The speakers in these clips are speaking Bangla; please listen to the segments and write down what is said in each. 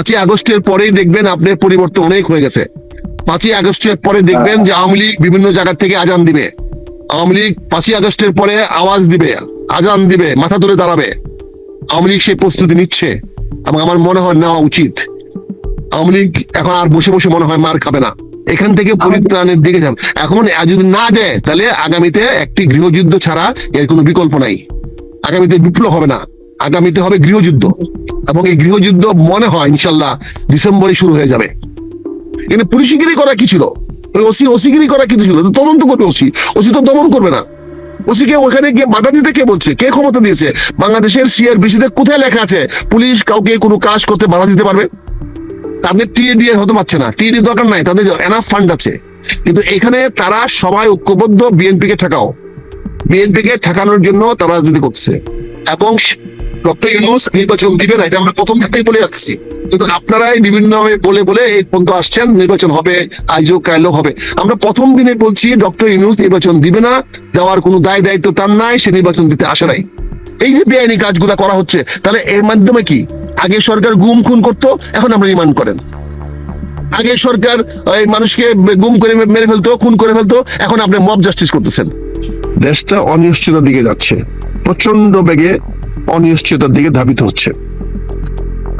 পাঁচই আগস্টের পরেই দেখবেন আপনার পরিবর্তন অনেক হয়ে গেছে। পাঁচই আগস্টের পরে দেখবেন যে আওয়ামী লীগ বিভিন্ন জায়গা থেকে আজান দিবে। আওয়ামী লীগ পাঁচই আগস্টের পরে আওয়াজ দিবে আজান দিবে মাথা ধরে দাঁড়াবে। আওয়ামী লীগ সেই প্রস্তুতি নিচ্ছে এবং আমার মনে হয় নেওয়া উচিত। আওয়ামী লীগ এখন আর বসে বসে মনে হয় মার খাবে না। এখান থেকে পরিত্রাণের দিকে যাবে। এখন যদি না দেয় তাহলে আগামীতে একটি গৃহযুদ্ধ ছাড়া এর কোনো বিকল্প নাই। আগামীতে বিপ্লব হবে না। আগামীতে হবে গৃহযুদ্ধ। এবং এই গৃহযুদ্ধ মনে হয় ইনশাল্লাহ ডিসেম্বরে শুরু হয়ে যাবে। কিন্তু পুলিশিগিরি করা কি ছিল? ওই ওসি, ওসিগিরি করা কি ছিল? তদন্ত করবে ওসি। ওসি তো দমন করবে না। ওসিকে ওখানে গিয়ে বাধা দিতে কে বলছে? কে ক্ষমতা দিয়েছে? বাংলাদেশের সিআর বিসিতে কোথায় লেখা আছে, পুলিশ কাউকে কোনো কাজ করতে বাধা দিতে পারবে? তাদের টিএডি হতে পারছে না। টিএডি দরকার নাই, তাদের এনাফ ফান্ড আছে। কিন্তু এখানে তারা সবাই ঐক্যবদ্ধ বিএনপি কে ঠেকাও। বিএনপি কে ঠেকানোর জন্য তারা রাজনীতি করছে এবং নির্বাচন দিবে না, এটা আমরা প্রথম বলে আসতেছি। কিন্তু আপনারাই বিভিন্ন বলে বলে এই পর্যন্ত আসছেন, নির্বাচন হবে আজও কাইলো হবে। আমরা প্রথম দিনে বলছি ডক্টর ইউনুস নির্বাচন দিবে না, দেওয়ার কোনো দায় দায়িত্ব তার নাই, সে নির্বাচন দিতে আসে নাই। এই যে বেআইনি কাজগুলা করা হচ্ছে, তাহলে এর মাধ্যমে কি? আগে সরকার গুম খুন করতো, এখন আমরা রিমান্ড করেন। আগে সরকার, এই মানুষকে গুম করে মেরে ফেলতো, খুন করে ফেলতো, এখন আপনি মব জাস্টিস করতেছেন। দেশটা অনিশ্চয়তার দিকে যাচ্ছে। প্রচণ্ড বেগে অনিশ্চয়তার দিকে ধাবিত হচ্ছে।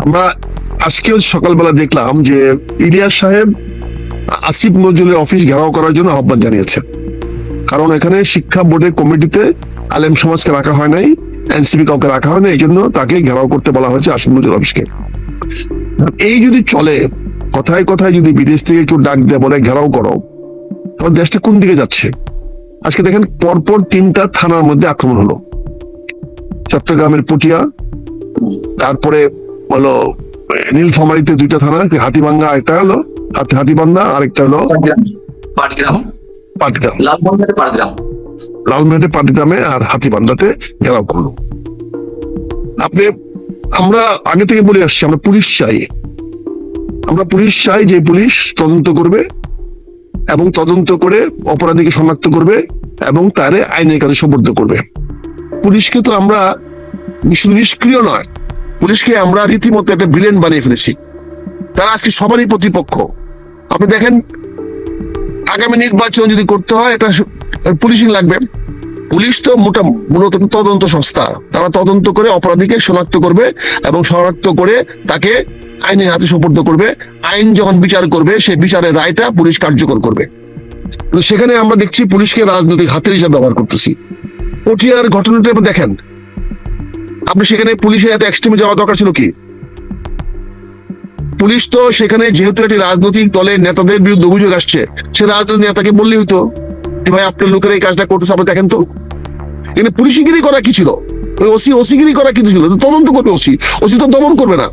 আমরা আজকেও সকালবেলা দেখলাম যে ইলিয়াস সাহেব আসিফ নজরুলের অফিস ঘেরাও করার জন্য আহ্বান জানিয়েছেন কারণ এখানে শিক্ষা বোর্ডের কমিটিতে আলেম সমাজকে রাখা হয় নাই, এনসিপি কাউকে রাখা হয় না এই জন্য তাকে ঘেরাও করতে বলা হয়েছে আসিফ নজরুল অফিসকে। এই যদি চলে, কথায় কথায় যদি বিদেশ থেকে কেউ ডাক দেয় বলে, ঘেরাও করো তখন দেশটা কোন দিকে যাচ্ছে? আজকে দেখেন পরপর তিনটা থানার মধ্যে আক্রমণ হলো। চট্টগ্রামের পটিয়া তারপরে হলো নীলফামারিতে দুইটা থানা হাতিবাঙ্গা একটা হলো হাতি হাতিবান্ধা আরেকটা হলো পাটগ্রাম পাটগ্রাম। পাটগ্রাম। আর হাতিবান্ধাতে ঘেরাও করল আপনি আমরা আগে থেকে বলে আসছি আমরা পুলিশ চাই। আমরা পুলিশ চাই যে পুলিশ তদন্ত করবে এবং তদন্ত করে অপরাধীকে শনাক্ত করবে এবং তারে আইনের কাছে সুপর্দ করবে। পুলিশকে তো আমরা শুধু নিষ্ক্রিয় নয়, পুলিশকে আমরা রীতিমতো একটা ভিলেন বানিয়ে ফেলেছি। তারা আজকে সবারই প্রতিপক্ষ। আপনি দেখেন, আগামী নির্বাচন যদি করতে হয়, এটা পুলিশিং লাগবে। পুলিশ তো মোটা মূলত তদন্ত সংস্থা। তারা তদন্ত করে অপরাধীকে শনাক্ত করবে এবং শনাক্ত করে তাকে আইনের হাতে সুপর্দ করবে। আইন যখন বিচার করবে, সেই বিচারের রায়টা পুলিশ কার্যকর করবে। সেখানে আমরা দেখছি পুলিশকে রাজনৈতিক হাতের হিসাবে ব্যবহার করতেছি। পটিয়ার ঘটনাটা দেখেন আপনি সেখানে পুলিশের এত এক্সট্রিমে যাওয়া দরকার ছিল কি? পুলিশ তো সেখানে যেহেতু একটি রাজনৈতিক দলের নেতাদের বিরুদ্ধে অভিযোগ আসছে, সে রাজনৈতিক নেতাকে বললেই হতো ভাই, আপনার লোকেরা এই কাজটা করতেছে, আপনি দেখেন তো। এখানে পুলিশিগিরি করা কি ছিল? ওই ওসি, ওসিগিরি করা কি ছিল? তদন্ত করবে ওসি। ওসি তো দমন করবে না।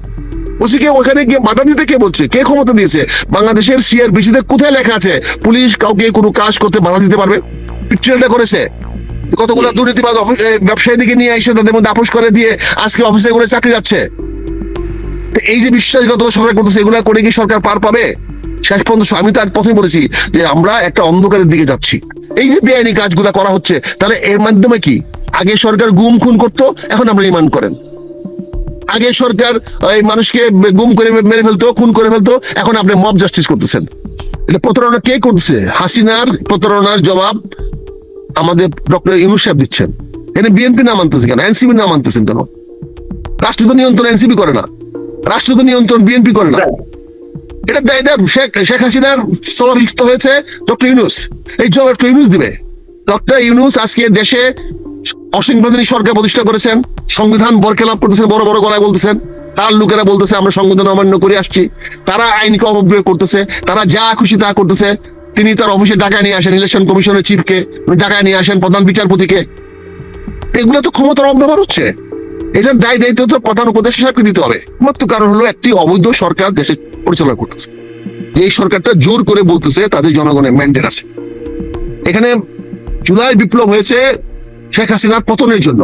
ওসিকে ওখানে গিয়ে বাধা দিতে কে বলছে? কে ক্ষমতা দিয়েছে? বাংলাদেশের সিআর বিসিতে কোথায় লেখা আছে, পুলিশ কাউকে কোনো কাজ করতে বাধা দিতে পারবে পিট্রিয়ালটা করেছে। কতগুলো দুর্নীতিবাজ ব্যবসায়ীদিকে নিয়ে এসে তাদের মধ্যে আপোষ করে দিয়ে আজকে অফিসে করে চাকরি যাচ্ছে? এই যে বিশ্বাসগত সরকার করতেছে এগুলা করে কি সরকার পার পাবে? শেষ পর্যন্ত আমি তো প্রথমে বলেছি যে আমরা একটা অন্ধকারের দিকে যাচ্ছি। এই যে বেআইনি কাজগুলা করা হচ্ছে তাহলে এর মাধ্যমে কি? আগে সরকার গুম খুন করতো এখন আমরা রিমান্ড করেন। আগে সরকার এই মানুষকে গুম করে মেরে ফেলতো খুন করে ফেলতো এখন আপনি মব জাস্টিস করতেছেন। এটা প্রতারণা কে করতেছে? হাসিনার প্রতারণার জবাব আমাদের ডক্টর ইউনুস সাহেব দিচ্ছেন। এখানে বিএনপি নাম আনতেছে কেন? এনসিপি নাম আনতেছেন কেন? রাষ্ট্র তো নিয়ন্ত্রণ এনসিপি করে না। রাষ্ট্র তো নিয়ন্ত্রণ বিএনপি করে না। এটা এটা শেখ শেখ হাসিনার সমাবিষ্ট হয়েছে ডক্টর ইউনুস। এই ইউনুস দিবে। ডক্টর ইউনুস আজকে দেশে অসাংবিধানিক সরকার প্রতিষ্ঠা করেছেন, সংবিধান বরখেলাপ করতেছেন, বড় বড় গলায় বলতেছেন। তার লোকেরা বলতেছে, আমরা সংবিধান অমান্য করে আসছি। তারা আইনকে অপব্যয় করতেছে, তারা যা খুশি তা করতেছে। তিনি তার অফিসে ডাকায় নিয়ে আসেন ইলেকশন কমিশনের চিফকে ডাকায় নিয়ে আসেন, প্রধান বিচারপতিকে। এগুলো তো ক্ষমতার অপব্যবহার হচ্ছে। এটার দায় দায়িত্ব তো প্রধান উপদেষ্টা সাহেবকে দিতে হবে। মাত্র কারণ হলো একটি অবৈধ সরকার দেশে পরিচালনা করতেছে। এই সরকারটা জোর করে বলতেছে, তাদের জনগণের ম্যান্ডেট আছে। এখানে জুলাই বিপ্লব হয়েছে শেখ হাসিনার পতনের জন্য।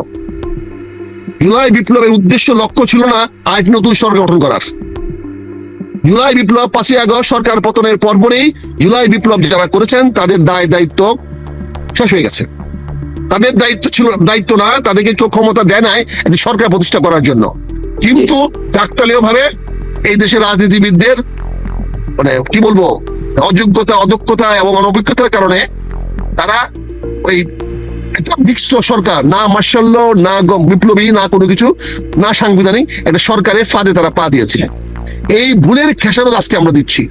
জুলাই বিপ্লবের উদ্দেশ্য লক্ষ্য ছিল না আরেক নতুন সরকার গঠন করার। জুলাই বিপ্লব পাঁচই আগস্ট সরকার পতনের পরপরই জুলাই বিপ্লব যারা করেছেন, তাদের দায় দায়িত্ব শেষ হয়ে গেছে। তাদের দায়িত্ব ছিল, দায়িত্ব না, তাদেরকে কেউ ক্ষমতা দেয় নাই একটি সরকার প্রতিষ্ঠা করার জন্য। কিন্তু কাকতালীয় ভাবে এই দেশের রাজনীতিবিদদের মানে কি বলব, অযোগ্যতা, অদক্ষতা এবং অনভিজ্ঞতার কারণে তারা ওই একটা মিক্সড সরকার, না মার্শাল্য না বিপ্লবী, না কোনো কিছু, না সাংবিধানিক, একটা সরকারের ফাঁদে তারা পা দিয়েছে এই ভুলের খেসারত আজকে আমরা দিচ্ছি।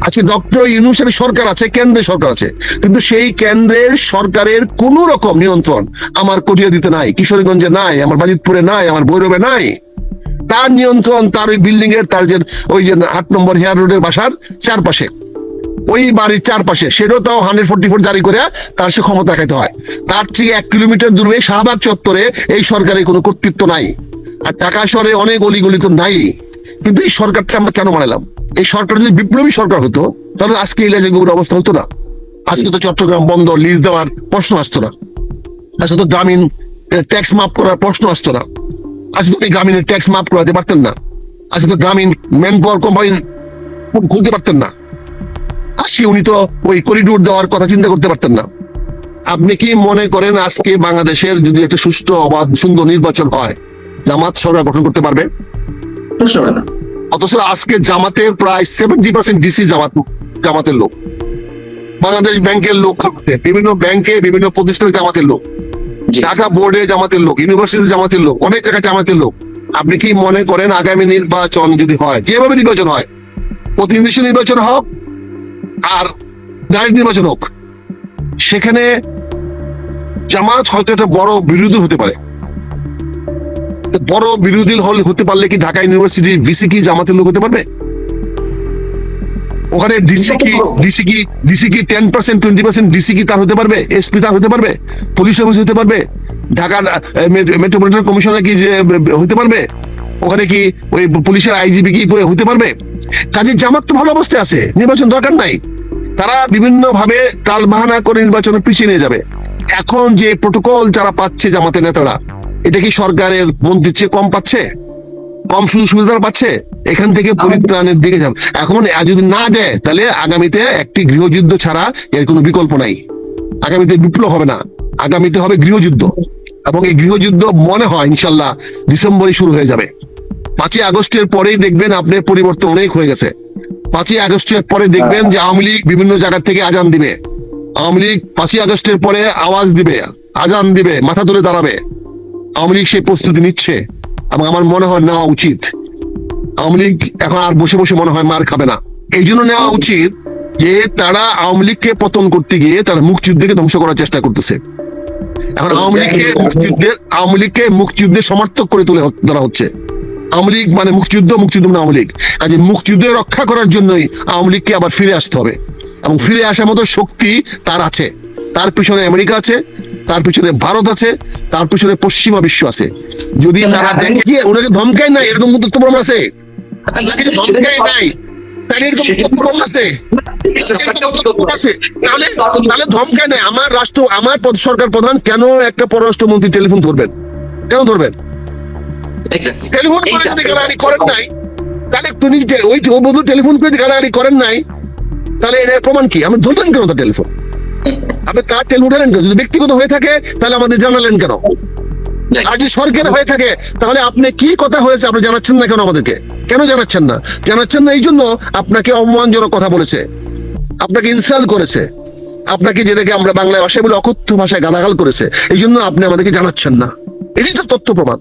আজকে ডক্টর ইউনুসের সরকার আছে, কেন্দ্রের সরকার আছে। কিন্তু সেই কেন্দ্রের সরকারের কোন রকম নিয়ন্ত্রণ আমার কটিয়া দিতে নাই, কিশোরগঞ্জে নাই, আমার বাজিতপুরে নাই, আমার ভৈরবে নাই। তার নিয়ন্ত্রণ, তার ওই বিল্ডিং এর তার যে ওই যে আট নম্বর হেয়ার রোডের বাসার চারপাশে। ওই বাড়ির চারপাশে, সেটাও তাও হান্ড্রেড ফোর্টি ফোর জারি করে তার সে ক্ষমতা দেখাতে হয়। তার থেকে এক কিলোমিটার দূরে শাহবাগ চত্বরে এই সরকারের কোনো কর্তৃত্ব নাই। আর ঢাকা শহরে অনেক অলিগলি তো নাই। কিন্তু এই সরকারটা আমরা কেন বানালাম? এই সরকার যদি বিপ্লবী সরকার হতো, তাহলে আজকে এই লেজেগুলোর অবস্থা হতো না। আজকে তো চট্টগ্রাম বন্ধ লিজ দেওয়ার প্রশ্ন আসতো না। আজকে তো গ্রামীণ ট্যাক্স মাফ করার প্রশ্ন আসতো না। আজকে তো গ্রামীণের ট্যাক্স মাফ করাতে পারতেন না। আজকে তো গ্রামীণ ম্যান পাওয়ার কোম্পানি খুলতে পারতেন না। আজকে উনি তো ওই করিডোর দেওয়ার কথা চিন্তা করতে পারতেন না। আপনি কি মনে করেন আজকে বাংলাদেশের যদি একটা সুষ্ঠু, অবাধ, সুন্দর নির্বাচন হয়, জামাত সরকার গঠন করতে পারবে? প্রশ্ন হবে না। অথচ আজকে জামাতের প্রায় সেভেন্টি পার্সেন্ট ডিসি জামাত জামাতের লোক। বাংলাদেশ ব্যাংকের লোক বিভিন্ন ব্যাংকে বিভিন্ন প্রতিষ্ঠানে জামাতের লোক। ঢাকা বোর্ডে জামাতের লোক ইউনিভার্সিটি জামাতের লোক অনেক জায়গায় জামাতের লোক। আপনি কি মনে করেন আগামী নির্বাচন যদি হয় যেভাবে নির্বাচন হয় প্রতিনিধি নির্বাচন হোক আর ডাইরেক্ট নির্বাচন হোক সেখানে জামাত হয়তো একটা বড় বিরোধী হতে পারে। বড় বিরোধী হল হতে পারলে কি ঢাকা ইউনিভার্সিটির ভিসি কি জামাতের লোক হতে পারবে? ওখানে ডিসি কি ডিসি কি ডিসি কি ten percent twenty percent DC কি তার হতে পারবে? এসপি তার হতে পারবে? পুলিশ অফিস হতে পারবে? ঢাকার মেট্রোপলিটন কমিশনার কি হতে পারবে? ওখানে কি ওই পুলিশের আইজিপি কি হতে পারবে? কাজে জামাত তো ভালো অবস্থায় আছে নির্বাচন দরকার নাই। তারা বিভিন্ন ভাবে টাল বাহানা করে নির্বাচনে পিছিয়ে নিয়ে যাবে। এখন যে প্রোটোকল যারা পাচ্ছে জামাতের নেতারা এটা কি সরকারের মন্ত্রীর চেয়ে কম পাচ্ছে? কম সুযোগ সুবিধা পাচ্ছে? এখান থেকে পরিত্রাণের দিকে যাবে। এখন যদি না দেয় তাহলে আগামীতে একটি গৃহযুদ্ধ ছাড়া এর কোনো বিকল্প নাই। আগামীতে বিপ্লব হবে না। আগামীতে হবে গৃহযুদ্ধ। এবং এই গৃহযুদ্ধ মনে হয় ইনশাল্লাহ ডিসেম্বরে শুরু হয়ে যাবে। পাঁচই আগস্টের পরেই দেখবেন আপনার পরিবর্তন অনেক হয়ে গেছে। পাঁচই আগস্টের পরে দেখবেন যে আওয়ামী লীগ বিভিন্ন জায়গা থেকে আজান দিবে। আওয়ামী লীগ পাঁচই আগস্টের পরে আওয়াজ দিবে আজান দিবে মাথা তুলে দাঁড়াবে। আওয়ামী লীগ সেই প্রস্তুতি নিচ্ছে এবং আমার মনে হয় নেওয়া উচিত। আওয়ামী লীগ এখন আর বসে বসে মনে হয় মার খাবে না। এই জন্য নেওয়া উচিত যে তারা আওয়ামী লীগকে পতন করতে গিয়ে তারা মুক্তিযুদ্ধকে ধ্বংস করার চেষ্টা করতেছে। এখন আওয়ামী লীগকে মুক্তিযুদ্ধের আওয়ামী লীগকে মুক্তিযুদ্ধের সমর্থক করে তুলে ধরা হচ্ছে। আওয়ামী লীগ মানে মুক্তিযুদ্ধ মুক্তিযুদ্ধ মানে আওয়ামী লীগ। কাজে মুক্তিযুদ্ধ রক্ষা করার জন্যই আওয়ামী লীগকে আবার ফিরে আসতে হবে। এবং ফিরে আসার মতো শক্তি তার আছে। তার পিছনে আমেরিকা আছে তার পিছনে ভারত আছে তার পিছনে পশ্চিমা বিশ্ব আছে। যদি তারা দেখে গিয়ে ওনাকে ধমকায় নাই। এরকম তথ্য প্রমাণ আছে? ধমকায় নাই। আমার রাষ্ট্র আমার সরকার প্রধান কেন একটা পররাষ্ট্রমন্ত্রী টেলিফোন ধরবেন? কেন ধরবেন? টেলিফোন করে যদি গালাগালি করেন নাই তাহলে তিনি ওই বন্ধু টেলিফোন করে গালাগালি করেন নাই তাহলে এর প্রমাণ কি? আমি ধরলেন কেন তার টেলিফোন? আপনি তার তেল উঠালেন কেন? যদি ব্যক্তিগত হয়ে থাকে তাহলে আমাদের জানালেন কেন. আর যদি সরকার হয়ে থাকে তাহলে আপনি কি কথা হয়েছে আপনি জানাচ্ছেন না কেন আমাদেরকে? কেন জানাচ্ছেন না? জানাচ্ছেন না এই জন্য আপনাকে অপমানজনক কথা বলেছে। আপনাকে ইনসাল্ট করেছে। আপনাকে যেটাকে আমরা বাংলায় ভাষায় বলে অকথ্য ভাষায় গালাগাল করেছে। এই জন্য আপনি আমাদেরকে জানাচ্ছেন না। এটাই তো তথ্য প্রমাণ।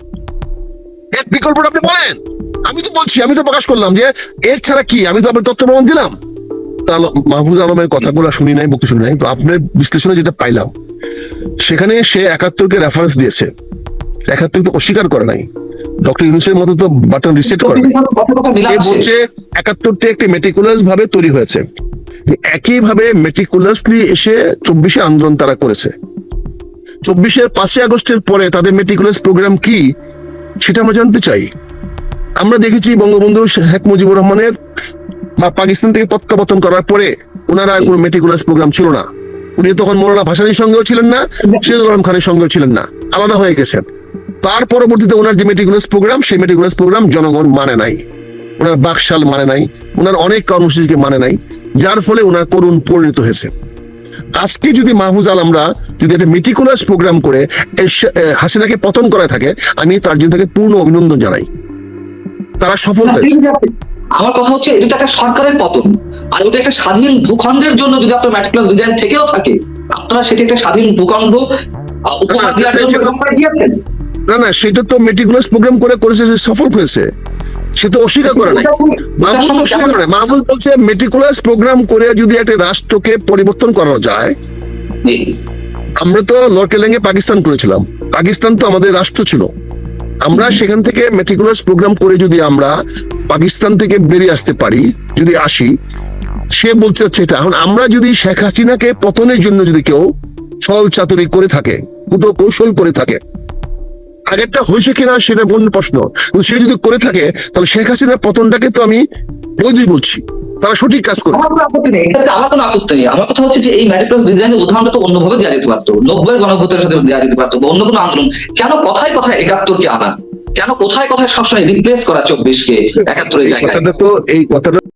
এর বিকল্পটা আপনি বলেন। আমি তো বলছি আমি তো প্রকাশ করলাম যে এর ছাড়া কি? আমি তো আপনার তথ্য প্রমাণ দিলাম। মাহফুজ আলমের কথাগুলো শুনি নাই বক্তব্য শুনি নাই তো আপনার বিশ্লেষণে যেটা পাইলাম সেখানে সে একাত্তরকে রেফারেন্স দিয়েছে। একাত্তর তো অস্বীকার করে নাই। ডক্টর ইউনুসের মতো তো বাটন রিসেট করে নাই। এ বলছে একাত্তরটি একটি মেটিকুলাস ভাবে তৈরি হয়েছে। একইভাবে মেটিকুলাসলি এসে চব্বিশে আন্দোলন তারা করেছে। চব্বিশের পাঁচই আগস্টের পরে তাদের মেটিকুলাস প্রোগ্রাম কি সেটা আমরা জানতে চাই। আমরা দেখেছি বঙ্গবন্ধু শেখ মুজিবুর রহমানের বা পাকিস্তান থেকে প্রত্যাবর্তন করার পরে ওনারা কোনো মেটিকুলাস প্রোগ্রাম ছিল না। উনি তখন মৌলানা ভাসানির সঙ্গেও ছিলেন না শহীদুল আলম খানের সঙ্গেও ছিলেন না। আলাদা হয়ে গেছেন। তার পরবর্তীতে ওনার যে মেটিকুলাস প্রোগ্রাম সেই মেটিকুলাস প্রোগ্রাম জনগণ মানে নাই। ওনার বাকশাল মানে নাই। ওনার অনেক কর্মসূচিকে মানে নাই। যার ফলে ওনার করুণ পরিণত হয়েছে। আজকে যদি মাহফুজ আলমরা যদি একটা মেটিকুলাস প্রোগ্রাম করে হাসিনাকে পতন করায় থাকে, আমি তার জন্য তাকে পূর্ণ অভিনন্দন জানাই। তারা সফল হয়েছে। আমার কথা হচ্ছে এটা তো একটা সরকারের পতন। আর ওটা একটা স্বাধীন ভূখণ্ডের জন্য যদি আপনার ম্যাট্রিকুলাস ডিজাইন থেকেও থাকে আপনারা সেটা একটা স্বাধীন ভূখণ্ড উপহার না, দেওয়ার জন্য দিয়েছেন। না না সেটা তো মেটিকুলাস প্রোগ্রাম করে করেছে সে সফল হয়েছে। সে তো অস্বীকার করে মাহফুজ তো অস্বীকার করে। মাহফুজ বলছে মেটিকুলাস প্রোগ্রাম করে যদি একটা রাষ্ট্রকে পরিবর্তন করানো যায় আমরা তো লর্কেলেঙ্গে পাকিস্তান করেছিলাম। পাকিস্তান তো আমাদের রাষ্ট্র ছিল। আমরা সেখান থেকে মেটিকুলাস প্রোগ্রাম করে যদি আমরা পাকিস্তান থেকে বেরিয়ে আসতে পারি, যদি আসি, সে বলছে হচ্ছে এটা। এখন আমরা যদি শেখ হাসিনাকে পতনের জন্য যদি কেউ ছল চাতুরি করে থাকে, কুটো কৌশল করে থাকে, আগেরটা হয়েছে কিনা সেটা বন্য প্রশ্ন। সে যদি করে থাকে, তাহলে শেখ হাসিনার পতনটাকে তো আমি বৈধই বলছি। তারা সঠিক কাজ করে আমার কোনো আপত্তি নেই আমার কথা হচ্ছে যে এই ম্যাট্রিকুলাস ডিজাইনের উদাহরণটা তো অন্যভাবে দেওয়া যেতে পারতো। নব্বই গণভোটের সাথে দেওয়া যেতে পারতো বা অন্য কোনো আন্দোলন। কেন কথায় কথায় একাত্তরকে আনা? কেন? কোথায় কোথায় সবসময় রিপ্লেস করা চব্বিশকে? একাত্তরের জায়গায়। কথাটা তো এই কথাটা